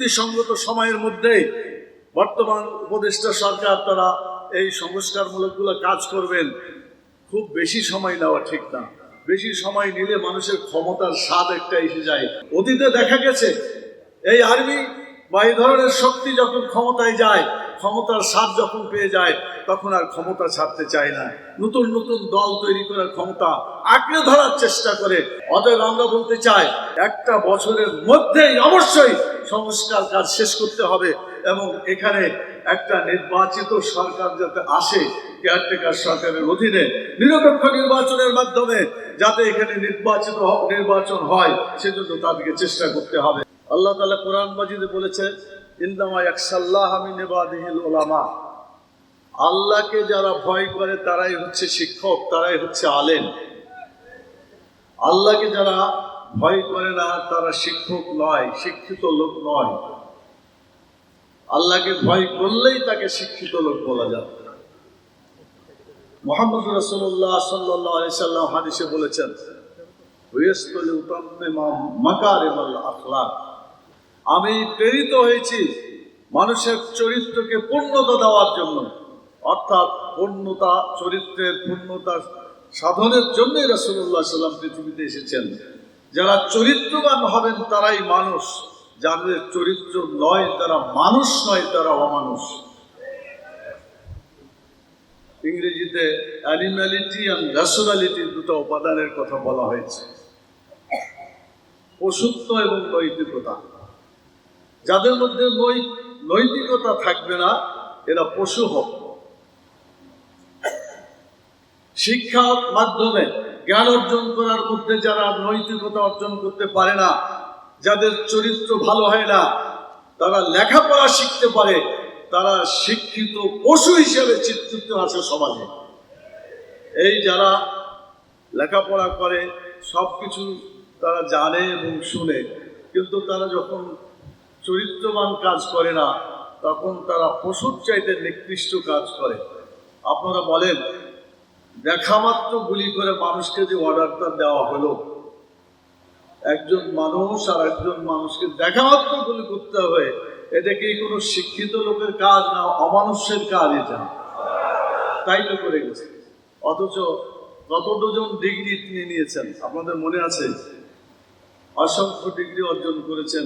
সঙ্গত সময়ের মধ্যে বর্তমান উপদেষ্টা সরকার তারা এই সংস্কারমূলকগুলো কাজ করবেন। খুব বেশি সময় নেওয়া ঠিক না। বেশি সময় নিলে মানুষের ক্ষমতার স্বাদ একটা এসে যায়। অতীতে দেখা গেছে, এই আর্মি বা এই ধরনের শক্তি যখন ক্ষমতায় যায় ক্ষমতার স্বাদ যখন পেয়ে যায়, তখন আর ক্ষমতা ছাড়তে চায় না। নতুন নতুন দল তৈরি করার ক্ষমতা আঁকড়ে ধরার চেষ্টা করে। অতএব আমরা বলতে চাই একটা বছরের মধ্যেই অবশ্যই সংস্কার কাজ শেষ করতে হবে এবং এখানে একটা নির্বাচিত সরকার যাতে আসে কেয়ারটেকার সরকারের অধীনে, নিরপেক্ষ নির্বাচনের মাধ্যমে যাতে এখানে নির্বাচিত নির্বাচন হয়, সেজন্য তাদেরকে চেষ্টা করতে হবে। আল্লাহ তালা কোরআন মাজিদে বলেছেন আল্লাহকে যারা ভয় করে, তারাই হচ্ছে শিক্ষক, তারাই হচ্ছে আলেম। আল্লাহকে যারা ভয় করে না, তারা শিক্ষক নয়, শিক্ষিত লোক নয়। আল্লাহকে ভয় করলেই তাকে শিক্ষিত লোক বলা যাবে। মোহাম্মদ রসুল্লাহ সাল্লাহ সাল্লাম হাদিসে বলেছেন মাকারেমাল আখলাক। আমি প্রেরিত হয়েছি মানুষের চরিত্রকে পূর্ণতা দেওয়ার জন্য। অর্থাৎ পূর্ণতা, চরিত্রের পূর্ণতা সাধনের জন্যই রাসুল্লাহ সাল্লাম পৃথিবীতে এসেছেন। যারা চরিত্রবান হবেন তারাই মানুষ, যাদের চরিত্র নয় তারা মানুষ নয়, তারা অমানুষ। ইংরেজিতে অ্যানিম্যালিটি অ্যান্ড ন্যাশনালিটির দুটো উপাদানের কথা বলা হয়েছে। পশুত্ব এবং নৈতিকতা। যাদের মধ্যে নৈতিকতা থাকবে না, এরা পশু হোক। শিক্ষার মাধ্যমে জ্ঞান অর্জন করার মধ্যে যারা নৈতিকতা অর্জন করতে পারে না, যাদের চরিত্র ভালো হয় না, তারা লেখাপড়া শিখতে পারে, তারা শিক্ষিত পশু হিসেবে চিত্রিত আছে সমাজে। এই যারা লেখাপড়া করে সব কিছু তারা জানে এবং শুনে। কিন্তু তারা যখন চরিত্রবান কাজ করে না, তখন তারা পশুর চাইতে নিকৃষ্ট কাজ করে। আপনারা বলেন দেখামাত্র গুলি করে মানুষকে যে অর্ডারটা দেওয়া হলো। একজন মানুষ আর একজন মানুষকে দেখামাত্র গুলি করতে হবে, এটা কি কোনো শিক্ষিত লোকের কাজ না অমানুষ্যের কাজ এটা? তাই তো করে গেছে। অথচ কত ডজন ডিগ্রি তিনি নিয়েছেন, আপনাদের মনে আছে? অসংখ্য ডিগ্রি অর্জন করেছেন।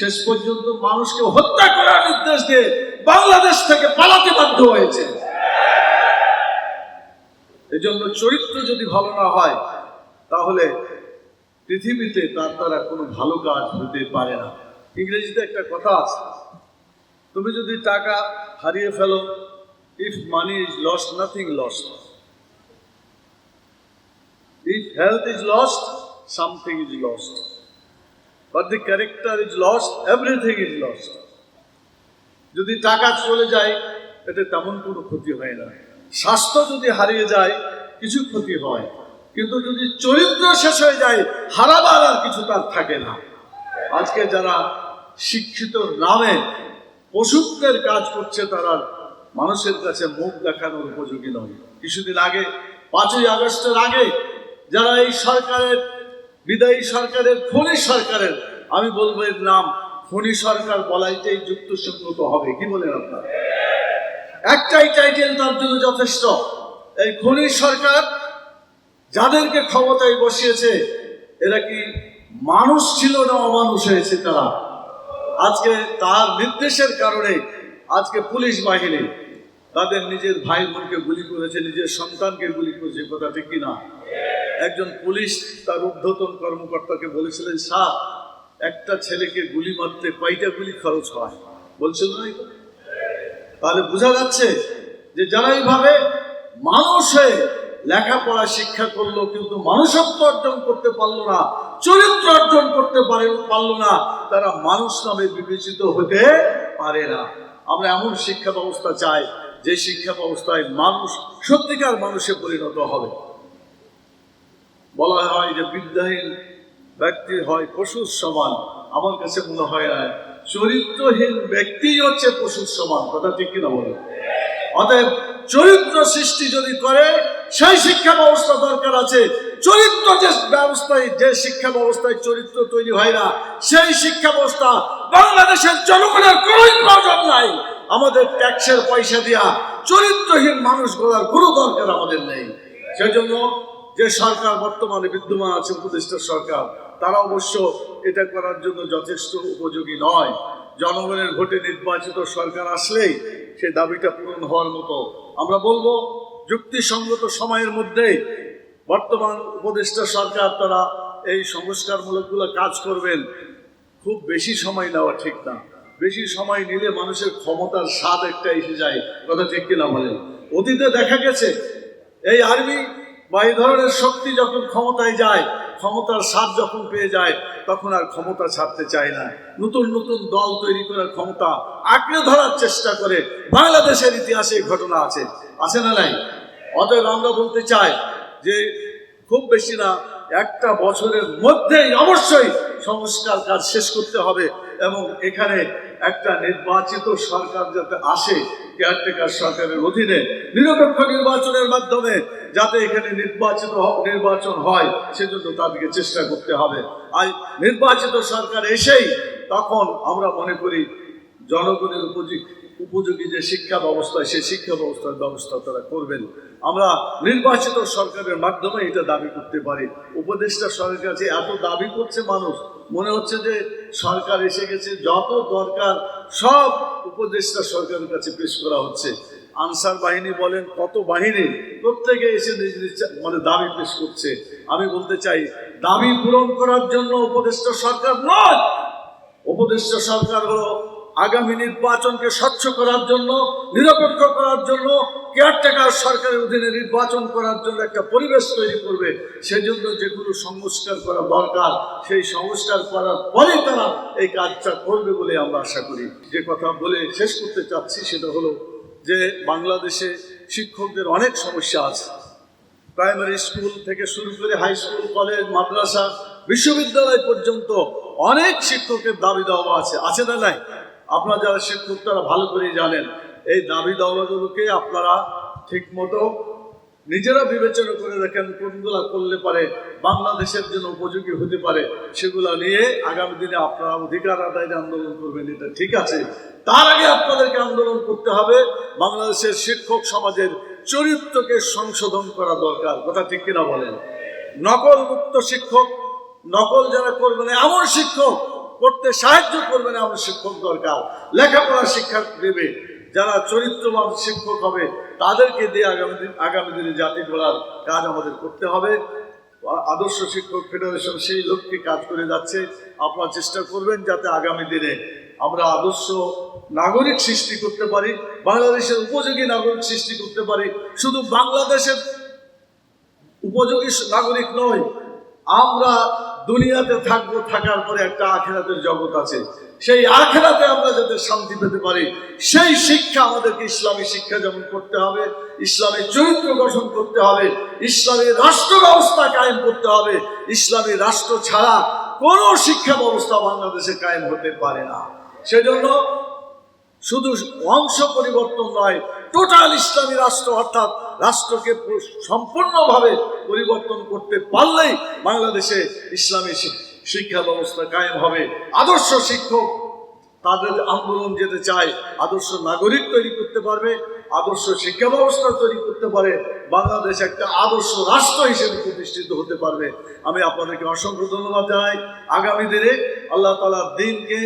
শেষ পর্যন্ত মানুষকে হত্যা করার নির্দেশ দিয়ে বাংলাদেশ থেকে পালাতে বাধ্য হয়েছে। এজন্য চরিত্র যদি ভালো না হয়, তাহলে পৃথিবীতে তার দ্বারা কোনো ভালো কাজ হতে পারে না। ইংরেজিতে একটা কথা আছে, তুমি যদি টাকা হারিয়ে ফেলো if money is lost nothing lost if health is lost something is lost but the character is lost everything is lost যদি টাকা চলে যায়, এতে তেমন কোনো ক্ষতি হয় না। স্বাস্থ্য যদি হারিয়ে যায়, কিছু ক্ষতি হয়। কিন্তু যদি চরিত্র শেষ হয়ে যায়, হারাবার আর কিছু তার থাকে না। আজকে যারা শিক্ষিত নামে পশুত্বের কাজ করছে, তারা মানুষের কাছে মুখ দেখানোর উপযোগী নয়। কিছুদিন আগে, পাঁচই আগস্টের আগে, যারা এই সরকারের বিদায়ী সরকারের খনি সরকারের, আমি বলব এর নাম খনি সরকার বলাইতেই যুক্ত যুক্তসঙ্গত হবে, কি বলেন আপনার? একটাই টাইটেল তার জন্য যথেষ্ট। এই খনি সরকার যাদেরকে ক্ষমতায় বসিয়েছে, এরা কি মানুষ ছিল না অমানুষ হয়েছে তারা? আজকে তার নির্দেশের কারণে আজকে পুলিশ বাহিনী তাদের নিজের ভাই বোনকে গুলি করেছে, নিজের সন্তানকে গুলি করেছে কথা ঠিক কিনা? একজন পুলিশ তার ঊর্ধ্বতন কর্মকর্তাকে বলেছিলেন, স্যার, একটা ছেলেকে গুলি মারতে কয়টা গুলি খরচ হয়? বলছিল না তাহলে বোঝা যাচ্ছে যে যারা এইভাবে মানুষ লেখাপড়া শিক্ষা করল, কিন্তু মানুষত্ব অর্জন করতে পারল না, চরিত্র অর্জন করতে পারে, পারল না, তারা মানুষ নামে বিবেচিত হতে পারে না। আমরা এমন শিক্ষা ব্যবস্থা চাই যে শিক্ষা ব্যবস্থায় মানুষ সত্যিকার মানুষে পরিণত হবে। বলা হয় যে বিদ্যাহীন ব্যক্তি হয় পশুর সমান। আমার কাছে মনে হয় না, চরিত্রহীন ব্যক্তি হচ্ছে পশুর সমান। কথা ঠিক কিনা বলে অতএব চরিত্র সৃষ্টি যদি করে, সেই শিক্ষা ব্যবস্থা দরকার আছে। চরিত্র যে ব্যবস্থায়, যে শিক্ষা ব্যবস্থায় চরিত্র তৈরি হয় না, সেই শিক্ষা ব্যবস্থা বাংলাদেশের জনগণের কোনোই প্রয়োজন নাই। আমাদের ট্যাক্সের পয়সা দিয়া চরিত্রহীন মানুষ গড়ার কোনো দরকার আমাদের নেই। সেজন্য যে সরকার বর্তমানে বিদ্যমান আছে, উপদেষ্টা সরকার, তারা অবশ্য এটা করার জন্য যথেষ্ট উপযোগী নয়। জনগণের ভোটে নির্বাচিত সরকার আসলেই সে দাবিটা পূরণ হওয়ার মতো। আমরা বলব, যুক্তিসঙ্গত সময়ের মধ্যে বর্তমান উপদেষ্টা সরকার তারা এই সংস্কারমূলকগুলো কাজ করবেন। খুব বেশি সময় নেওয়া ঠিক না। বেশি সময় নিলে মানুষের ক্ষমতার স্বাদ একটা এসে যায়। কথা ঠিক কিনা বলেন? অতীতে দেখা গেছে, এই আর্মি বা এই ধরনের শক্তি যখন ক্ষমতায় যায়, ক্ষমতার স্বাদ যখন পেয়ে যায়, তখন আর ক্ষমতা ছাড়তে চায় না। নতুন নতুন দল তৈরি করার ক্ষমতা আঁকড়ে ধরার চেষ্টা করে। বাংলাদেশের ইতিহাসে ঘটনা আছে। আছে না নাই? অতএব আমরা বলতে চাই যে খুব বেশি না, একটা বছরের মধ্যেই অবশ্যই সংস্কার কাজ শেষ করতে হবে এবং এখানে একটা নির্বাচিত সরকার যাতে আসে কেয়ারটেকার সরকারের অধীনে নিরপেক্ষ নির্বাচনের মাধ্যমে যাতে এখানে নির্বাচিত নির্বাচন হয়, সেজন্য তাদেরকে চেষ্টা করতে হবে। আর নির্বাচিত সরকার এসেই তখন আমরা মনে করি জনগণের উপযোগী উপযোগী যে শিক্ষা ব্যবস্থা, সেই শিক্ষা ব্যবস্থার ব্যবস্থা তারা করবেন। আমরা নির্বাচিত সরকারের মাধ্যমে এটা দাবি করতে পারি। উপদেষ্টা সরকারের কাছে এত দাবি করছে মানুষ মনে হচ্ছে যে সরকার এসে গেছে, যত দরকার সব উপদেষ্টা সরকারের কাছে পেশ করা হচ্ছে। আনসার বাহিনী বলেন, কত বাহিনী প্রত্যেকে এসে নিজ নিজ মানে দাবি পেশ করছে। আমি বলতে চাই, দাবি পূরণ করার জন্য উপদেষ্টা সরকার নয়। উপদেষ্টা সরকার হলো আগামী নির্বাচনকে স্বচ্ছ করার জন্য, নিরপেক্ষ করার জন্য, কেয়ারটেকার সরকারের অধীনে নির্বাচন করার জন্য একটা পরিবেশ তৈরি করবে। সেজন্য যেগুলো সংস্কার করা দরকার, সেই সংস্কার করার পরে তারা এই কাজটা করবে বলে আমরা আশা করি। যে কথা বলে শেষ করতে চাচ্ছি সেটা হলো যে বাংলাদেশে শিক্ষকদের অনেক সমস্যা আছে। প্রাইমারি স্কুল থেকে শুরু করে হাই স্কুল, কলেজ, মাদ্রাসা, বিশ্ববিদ্যালয় পর্যন্ত অনেক শিক্ষকের দাবি দাওয়া আছে। আছে না নাই? আপনারা যারা শিক্ষক, তারা ভালো করেই জানেন। এই দাবি দাওয়াগুলোকে আপনারা ঠিক মতো নিজেরা বিবেচনা করে দেখেন, কোনগুলা করলে পারে, বাংলাদেশের জন্য উপযোগী হতে পারে, সেগুলা নিয়ে আগামী দিনে আপনারা অধিকার আদায়ের আন্দোলন করবেন, এটা ঠিক আছে। তার আগে আপনাদেরকে আন্দোলন করতে হবে, বাংলাদেশের শিক্ষক সমাজের চরিত্রকে সংশোধন করা দরকার, কথা ঠিক কিনা বলেন? নকল মুক্ত শিক্ষক, নকল যারা করবেন এমন শিক্ষক করতে সাহায্য করবেন এমন শিক্ষক দরকার। লেখাপড়া শিক্ষা দেবে যারা চরিত্রবান শিক্ষক হবে, তাদেরকে দিয়ে আগামী দিন আগামী দিনে জাতি গড়ার কাজ আমাদের করতে হবে। আদর্শ শিক্ষক ফেডারেশন সেই লক্ষ্যে কাজ করে যাচ্ছে। আপনারা চেষ্টা করবেন যাতে আগামী দিনে আমরা আদর্শ নাগরিক সৃষ্টি করতে পারি, বাংলাদেশের উপযোগী নাগরিক সৃষ্টি করতে পারি। শুধু বাংলাদেশের উপযোগী নাগরিক নয় আমরা দুনিয়াতে থাকব, থাকার পরে একটা আখেরাতের জগৎ আছে। সেই আখেরাতে আমরা যাতে শান্তি পেতে পারি, সেই শিক্ষা আমাদেরকে ইসলামী শিক্ষা যেমন করতে হবে ইসলামের চরিত্র গঠন করতে হবে, ইসলামী রাষ্ট্র ব্যবস্থা কায়েম করতে হবে। ইসলামী রাষ্ট্র ছাড়া কোনো শিক্ষা ব্যবস্থা বাংলাদেশে কায়েম হতে পারে না। সেজন্য শুধু অংশ পরিবর্তন নয়, টোটাল ইসলামী রাষ্ট্র অর্থাৎ রাষ্ট্রকে সম্পূর্ণভাবে পরিবর্তন করতে পারলেই বাংলাদেশে ইসলামী শিক্ষা ব্যবস্থা কায়েম হবে। আদর্শ শিক্ষক তাদের আন্দোলন যেতে চায়, আদর্শ নাগরিক তৈরি করতে পারবে, আদর্শ শিক্ষা ব্যবস্থা তৈরি করতে পারে, বাংলাদেশ একটা আদর্শ রাষ্ট্র হিসেবে প্রতিষ্ঠিত হতে পারবে। আমি আপনাদেরকে অসংখ্য ধন্যবাদ জানাই। আগামী দিনে আল্লাহ তালার দিনকে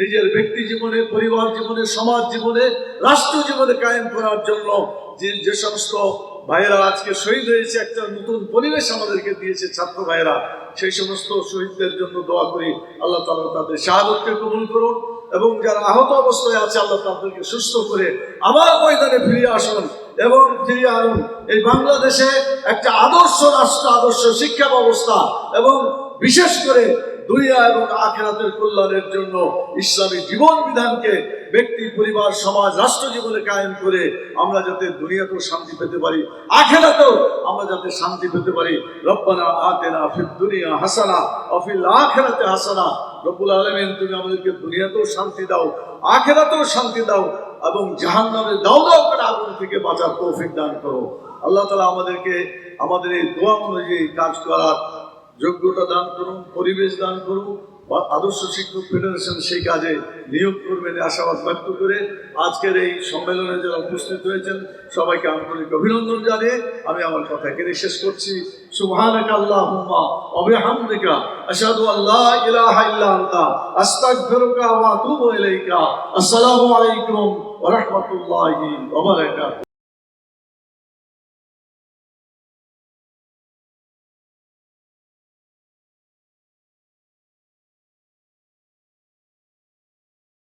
নিজের ব্যক্তি জীবনে, পরিবার জীবনে, সমাজ জীবনে, রাষ্ট্র জীবনে কায়েম করার জন্য যে যে সমস্ত ভাইয়েরা আজকে শহীদ হয়েছে, একটা নতুন পরিবেশ আমাদেরকে দিয়েছে ছাত্র ভাইয়েরা। সেই সমস্ত শহীদদের জন্য দোয়া করি, আল্লাহ তালা তাদের শাহাদতকে কবুল করুন এবং যারা আহত অবস্থায় আছে, আল্লাহ তাদেরকে সুস্থ করে আবার ময়দানে ফিরে আসুন এবং ফিরিয়ে আনুন। এই বাংলাদেশে একটা আদর্শ রাষ্ট্র, আদর্শ শিক্ষা ব্যবস্থা এবং বিশেষ করে দুনিয়া এবং আখেরাতের কল্যাণের জন্য ইসলামী জীবন বিধানকে ব্যক্তি, পরিবার, সমাজ, রাষ্ট্র জীবনে কায়েম করে আমরা যাতে দুনিয়াতেও শান্তি পেতে পারি, আখেরাতেও আমরা যাতে শান্তি পেতে পারি। রব্বানা আতেনা ফিদ দুনিয়া হাসানা অফিল আখেরাতে হাসানা। রব্বুল আলমিন, তুমি আমাদেরকে দুনিয়াতেও শান্তি দাও, আখেরাতেও শান্তি দাও এবং জাহান নামে দাও দাও করে আগুন থেকে বাঁচার তৌফিক দান করো। আল্লাহ তালা আমাদেরকে, আমাদের এই দোয়া অনুযায়ী কাজ করার যোগ্যতা দান করুন, পরিবেশ দান করুন, বা আদর্শ শিক্ষক ফেডারেশন সেই কাজে নিয়োগ করবেন আশাবাদ ব্যক্ত করে আজকের এই সম্মেলনে যারা উপস্থিত হয়েছেন, সবাইকে আন্তরিক অভিনন্দন জানিয়ে আমি আমার কথা এখানে শেষ করছি। সুবহানাক আল্লাহুম্মা ওয়া বিহামদিকা, আশহাদু আল্লা ইলাহা ইল্লা আনতা, আস্তাগফিরুকা ওয়া আতুবু ইলাইকা। আসসালামু আলাইকুম ওয়া রাহমাতুল্লাহি ওয়া বারাকাতুহু।